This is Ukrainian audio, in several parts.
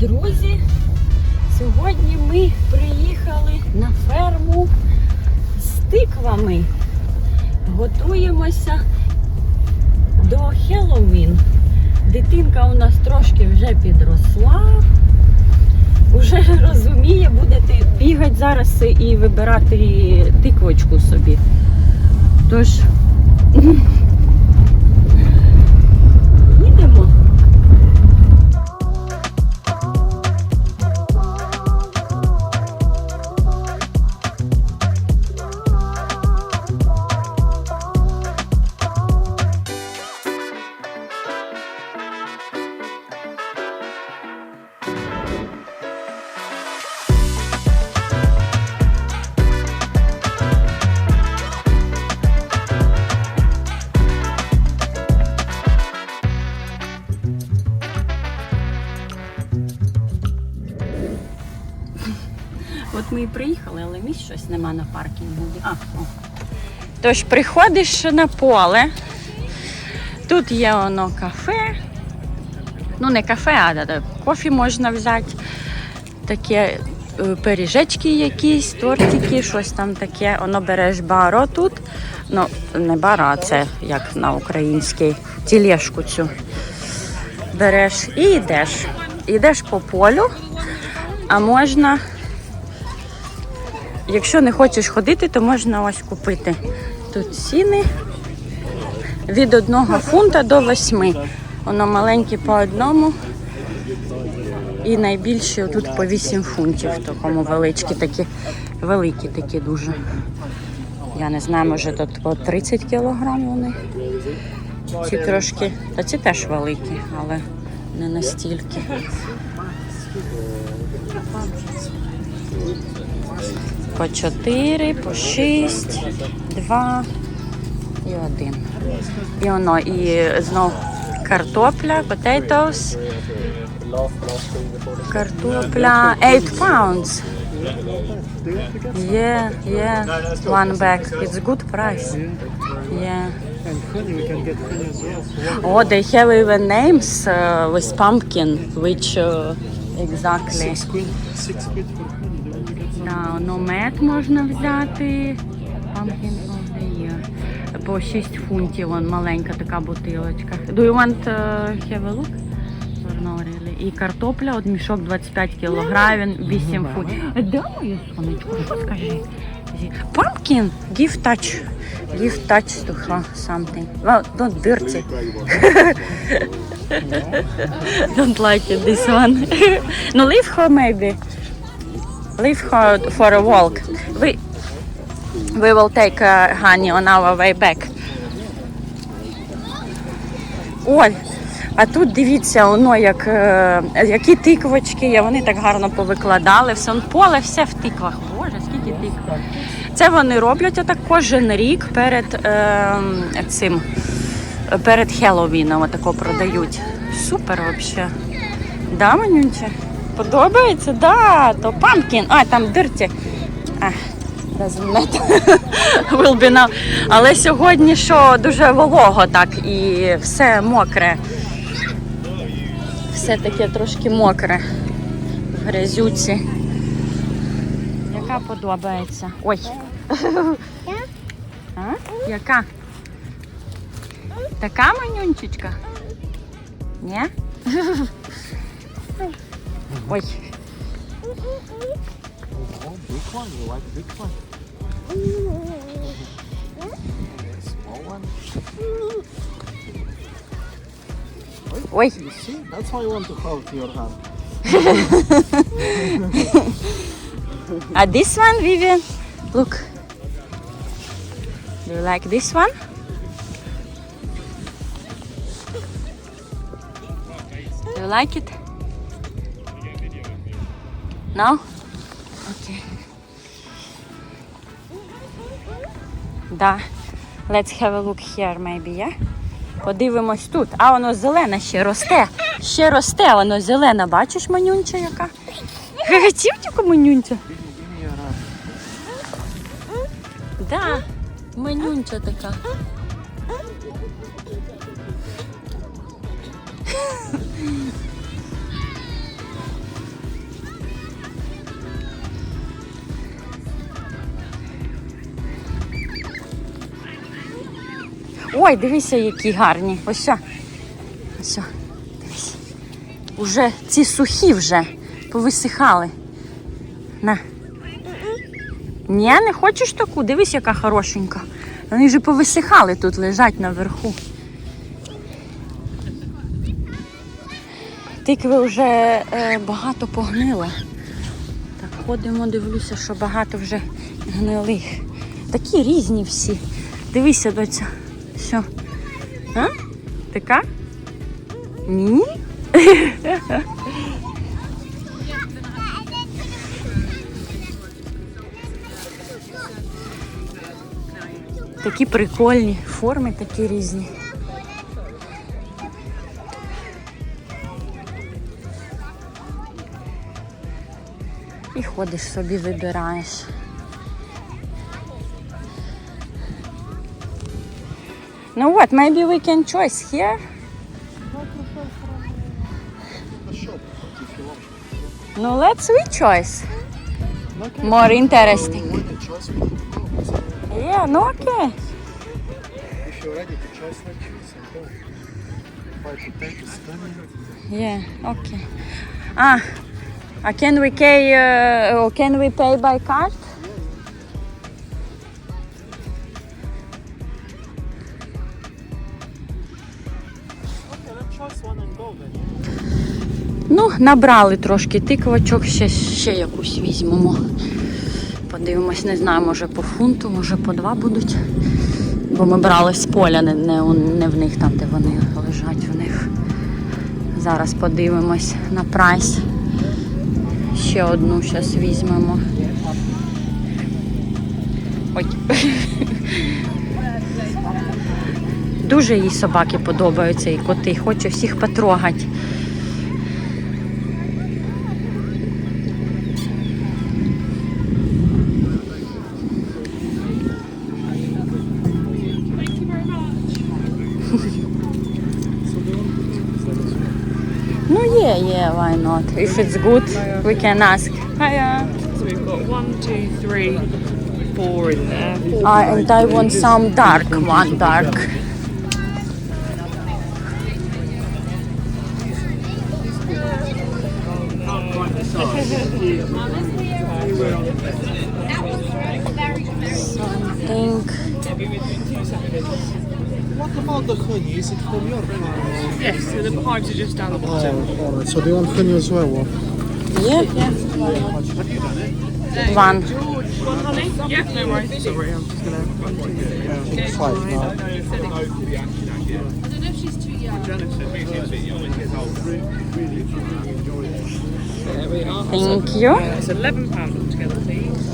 Друзі, сьогодні ми приїхали на ферму з тиквами. Готуємося до Хеллоуін. Дитинка у нас трошки вже підросла. Уже розуміє, будете бігати зараз і вибирати тиквочку собі. Тож приїхали, але місць щось нема на паркінгу. А, о. Тож приходиш на поле. Тут є воно кафе. Ну, не кафе, а да, кофі можна взяти. Таке е, пиріжечки якісь, тортики, щось там таке. Воно береш баро тут. Ну, не баро, а це як на українській тілешку цю. Береш і йдеш. Йдеш по полю, а можна Якщо не хочеш ходити, то можна ось купити. Тут ціни від 1 фунта до 8. Воно маленьке по одному. І найбільші тут по 8 фунтів. Такому величкі такі, великі такі дуже. Я не знаю, може тут по 30 кілограм вони. Ці трошки, та ці теж великі, але не настільки. По 4, по 6, 2 і 1. І воно, і знов картопля, potatoes. Картопля 8 pounds. Yeah, yeah, one bag. It's good price. Yeah. And honey, we can get honey as well. Oh, they have even names uh, with pumpkin, which uh, exactly. Six quid, six quid Ну мед можна взяти. Pumpkin of the year. По 6 фунтів, вон маленька така бутилочка. Do you want uh, have a look? No, really? І картопля, от мішок 25 кілограмів, 8 фунтів. Де моє сонечко? Що скажи? Pumpkin, give touch. Give touch to her something. Well, don't dirty. don't like it, this one. no, leave her maybe. Leave her for a walk. We, we will take uh, honey on our way back. Ой, а тут дивіться, воно як е, які тиквочки є, вони так гарно повикладали. Все поле, все в тиквах. Боже, скільки тикв. Це вони роблять отак кожен рік перед е, цим, перед Хеллоуіном отако продають. Супер взагалі. Да, Манюнче? Подобається? Да, то пампкін. А, там дирті. А. Will be now. Але сьогодні що дуже волого так і все мокре. Все таке трошки мокре. В грязюці. Яка подобається? Ой. А? Яка? Така манюнчичка? Ні? Wait. Oh, big one. You like big one? Small one? Oi. You see? That's why ah, you want to hold your hand. and this one, Vivian? Look. Do you like this one? Do you like it? No? Okay. Да. Let's have a look here, maybe, yeah? Подивимось тут. А воно зелене ще росте. Ще росте, воно зелене. Бачиш, манюнча яка? Гагатівчика манюнча. Да, манюнча така. Ой, дивися, які гарні. Ось. Ось. Дивись. Уже ці сухі вже повисихали. На. Ні, не хочеш таку? Дивись, яка хорошенька. Вони вже повисихали тут, лежать наверху. Тикви вже е, багато погнила. Так, ходимо, дивлюся, що багато вже гнилих. Такі різні всі. Дивися, доця. Що? А? Така? Ні? Такі прикольні, форми такі різні. І ходиш собі, вибираєш. Ну what, maybe we can choose here? No, let's we choice. More interesting. Yeah, no, okay. Yeah, okay. Ah, uh, can we pay? Uh, can we pay by card? Ну, набрали трошки тиквочок, ще, ще якусь візьмемо. Подивимось, не знаю, може по фунту, може по два будуть. Бо ми брали з поля, не, не, не в них там, де вони лежать у них. Зараз подивимось на прайс. Ще одну зараз візьмемо. Ой. Дуже їй собаки подобаються і коти. Хоче всіх потрогати. Ну є, є, why not? If it's good, we can ask. Hiya. So we've got one, two, three, four in there. Uh, and I want some dark one, dark. What about the honey? Is it from your farm? Yes, so the pipes are just down the bottom. Oh, alright. So do you want honey as well? Or? Yeah. One. One honey? Yeah, no worries. Sorry, I'm just gonna run to Yeah, five now. There we are. Thank you. Uh, it's eleven pound altogether, please.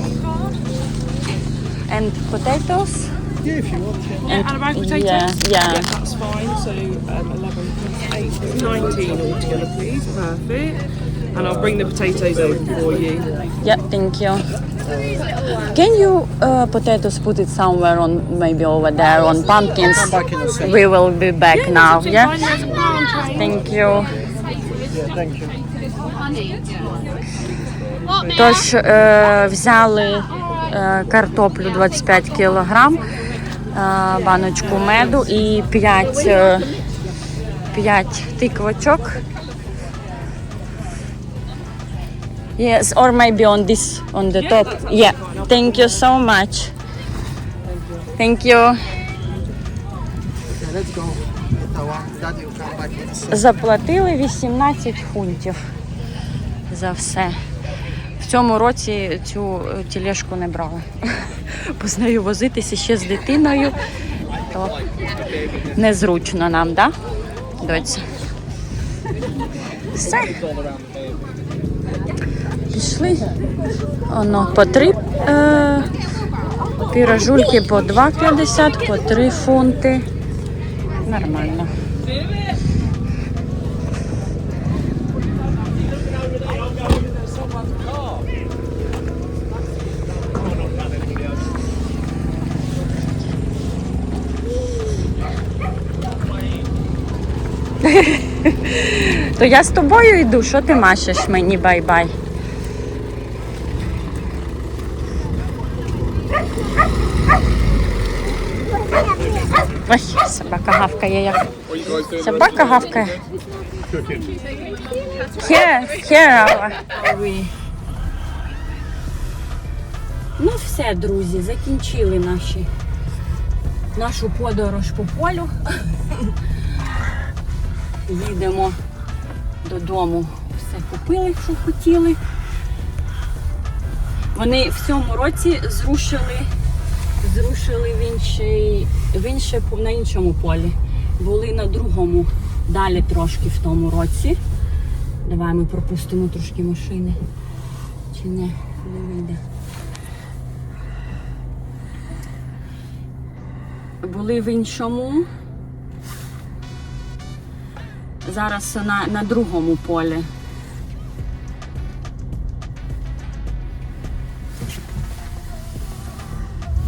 And potatoes? Yeah, if you want. Yeah. Yeah, and a bag of potatoes. Yeah, yeah. that's fine. So um, eleven plus eight, is nineteen altogether, please. Perfect. And I'll bring the potatoes over for you. Yeah, thank you. Can you uh, potatoes put it somewhere on maybe over there on pumpkins? We will be back now. Yeah. Thank you. Yeah, thank you. Тож е, взяли е, картоплю 25 кілограм, е, баночку меду і 5, е, 5 тиквочок. Yes, or maybe on this, on the top. Yeah, thank you so much. Thank you. Let's go. Заплатили 18 фунтів за все. В цьому році цю е, тележку не брали. Бо з нею возитися ще з дитиною, то незручно нам, так? Да? Доця. Все. Пішли. Оно по три е, піражульки по 2,50, по 3 фунти. Нормально. То я з тобою йду, що ти машеш мені бай-бай? Ой, собака гавкає як. Собака гавкає. Here, here. Ну все, друзі, закінчили наші, нашу подорож по полю. Їдемо додому. Все купили, що хотіли. Вони в цьому році зрушили, зрушили в інший, в інше, на іншому полі. Були на другому, далі трошки в тому році. Давай ми пропустимо трошки машини. Чи не? Не вийде. Були в іншому. Зараз на, на другому полі.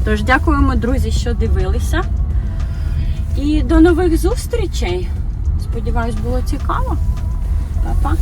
Тож дякуємо, друзі, що дивилися. І до нових зустрічей. Сподіваюсь, було цікаво. Па-па.